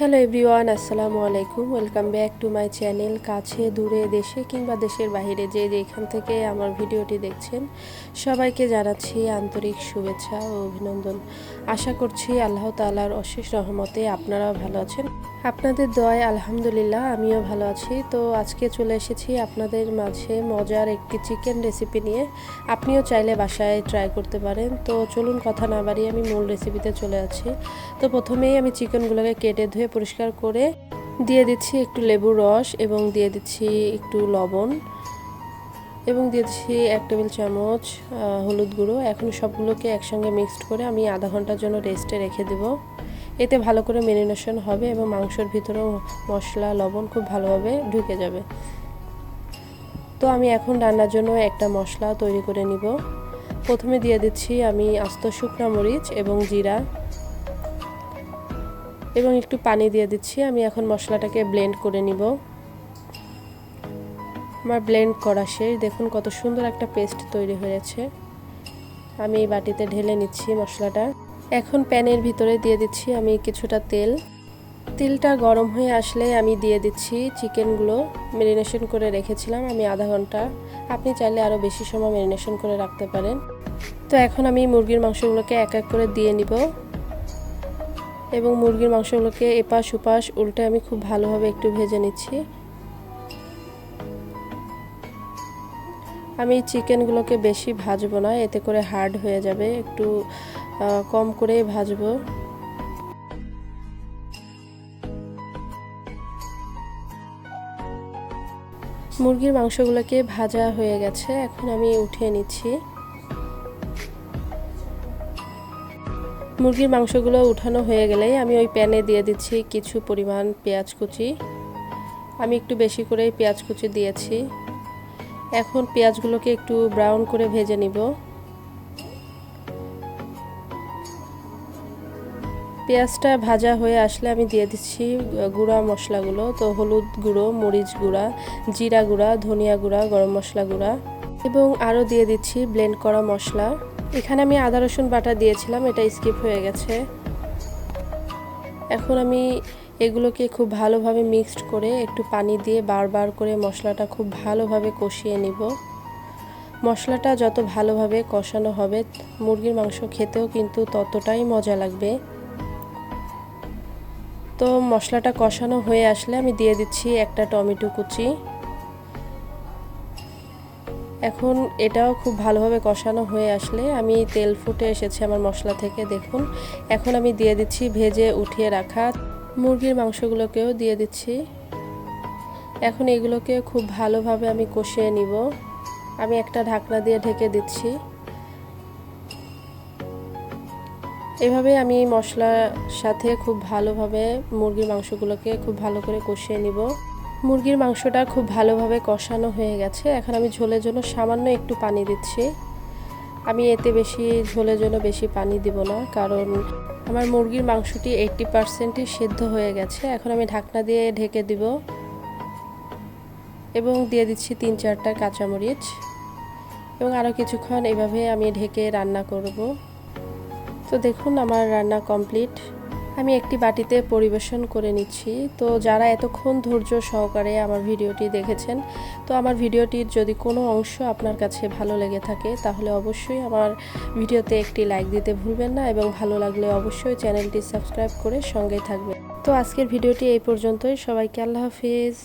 Hello everyone, আসসালামু আলাইকুম। Welcome back to my channel কাছে, দূরে, দেশে কিংবা দেশের বাইরে যে যেখান থেকে আমার ভিডিওটি দেখছেন, সবাইকে জানাচ্ছি আন্তরিক শুভেচ্ছা ও অভিনন্দন। আশা করছি আল্লাহ তালার অশেষ রহমতে আপনারাও ভালো আছেন। আপনাদের দয় আলহামদুলিল্লাহ, আমিও ভালো আছি। তো আজকে চলে এসেছি আপনাদের মাঝে মজার একটি চিকেন রেসিপি নিয়ে। আপনিও চাইলে বাসায় ট্রাই করতে পারেন। তো চলুন কথা না বাড়িয়ে আমি মূল রেসিপিতে চলে আছি তো প্রথমেই আমি চিকেনগুলোকে কেটে ধুয়ে পরিষ্কার করে দিয়ে দিচ্ছি একটু লেবুর রস এবং দিয়ে দিচ্ছি একটু লবণ এবং দিয়ে দিচ্ছি এক টেবিল চামচ হলুদ গুঁড়ো। এখন সবগুলোকে একসঙ্গে মিক্সড করে আমি আধা ঘণ্টার জন্য রেস্টে রেখে দেব। এতে ভালো করে মেরিনেশন হবে এবং মাংসর ভিতরেও মশলা, লবণ খুব ভালোভাবে ঢুকে যাবে। তো আমি এখন রান্নার জন্য একটা মশলা তৈরি করে নিব। প্রথমে দিয়ে দিচ্ছি আমি আস্ত শুকনা মরিচ এবং জিরা। এবং একটু পানি দিয়ে দিচ্ছি। আমি এখন মশলাটাকে ব্লেন্ড করে নিব। আমার ব্লেন্ড করা শেষ। দেখুন কত সুন্দর একটা পেস্ট তৈরি হয়েছে। আমি এই বাটিতে ঢেলে নিচ্ছি মশলাটা। এখন প্যানের ভিতরে দিয়ে দিচ্ছি আমি কিছুটা তেল। তেলটা গরম হয়ে আসলে আমি দিয়ে দিচ্ছি চিকেনগুলো। মেরিনেশন করে রেখেছিলাম আমি আধা ঘণ্টা। আপনি চাইলে আরও বেশি সময় মেরিনেশন করে রাখতে পারেন। তো এখন আমি মুরগির মাংসগুলোকে এক এক করে দিয়ে নিব। এবং মুরগির মাংসগুলোকে এপাশ ওপাশ উল্টে আমি খুব ভালোভাবে একটু ভেজে নিচ্ছি। আমি চিকেনগুলোকে বেশি ভাজবো না, এতে করে হার্ড হয়ে যাবে, একটু কম করে ভাজবো। মুরগির মাংসগুলোকে ভাজা হয়ে গেছে, এখন আমি উঠিয়ে নিচ্ছি। মুরগির মাংসগুলো উঠানো হয়ে গেলেই আমি ওই প্যানে দিয়ে দিচ্ছি কিছু পরিমাণ পেঁয়াজ কুচি। আমি একটু বেশি করেই পেঁয়াজ কুচি দিয়েছি। এখন পেঁয়াজগুলোকে একটু ব্রাউন করে ভেজে নিব। পেঁয়াজটা ভাজা হয়ে আসলে আমি দিয়ে দিচ্ছি গুঁড়া মশলাগুলো, তো হলুদ গুঁড়ো, মরিচ গুঁড়া, জিরা গুঁড়া, ধনিয়া গুঁড়া, গরম মশলা গুঁড়া, এবং আরও দিয়ে দিচ্ছি ব্লেন্ড করা মশলা। এখানে আমি আদা, রসুন বাটা দিয়েছিলাম, এটা স্কিপ হয়ে গেছে। এখন আমি এগুলোকে খুব ভালোভাবে মিক্সড করে একটু পানি দিয়ে বারবার করে মশলাটা খুব ভালোভাবে কষিয়ে নিব। মশলাটা যত ভালোভাবে কষানো হবে, মুরগির মাংস খেতেও কিন্তু ততটাই মজা লাগবে। তো মশলাটা কষানো হয়ে আসলে আমি দিয়ে দিচ্ছি একটা টমেটো কুচি। এখন এটাও খুব ভালোভাবে কষানো হয়ে আসলে আমি তেল ফুটে এসেছে আমার মশলা থেকে, দেখুন। এখন আমি দিয়ে দিচ্ছি ভেজে উঠিয়ে রাখা মুরগির মাংসগুলোকেও দিয়ে দিচ্ছি। এখন এগুলোকে খুব ভালোভাবে আমি কষিয়ে নিব। আমি একটা ঢাকনা দিয়ে ঢেকে দিচ্ছি। এভাবে আমি মশলার সাথে খুব ভালোভাবে মুরগির মাংসগুলোকে খুব ভালো করে কষিয়ে নিব। মুরগির মাংসটা খুব ভালোভাবে কষানো হয়ে গেছে। এখন আমি ঝোলের জন্য সামান্য একটু পানি দিচ্ছি। আমি এতে বেশি, ঝোলের জন্য বেশি পানি দিব না, কারণ আমার মুরগির মাংসটি এইট্টি পারসেন্টই সেদ্ধ হয়ে গেছে। এখন আমি ঢাকনা দিয়ে ঢেকে দিব এবং দিয়ে দিচ্ছি তিন চারটা কাঁচামরিচ এবং আরও কিছুক্ষণ এভাবে আমি ঢেকে রান্না করব। তো দেখুন, আমার রান্না কমপ্লিট। আমি একটি বাটিতে পরিবেশন করে নিচ্ছি। তো যারা এতক্ষণ ধৈর্য সহকারে আমার ভিডিওটি দেখেছেন, তো আমার ভিডিওটির যদি কোনো অংশ আপনার কাছে ভালো লেগে থাকে, তাহলে অবশ্যই আমার ভিডিওতে একটি লাইক দিতে ভুলবেন না এবং ভালো লাগলে অবশ্যই চ্যানেলটি সাবস্ক্রাইব করে সঙ্গে থাকবেন। তো আজকের ভিডিওটি এই পর্যন্তই। সবাইকে আল্লাহ হাফিজ।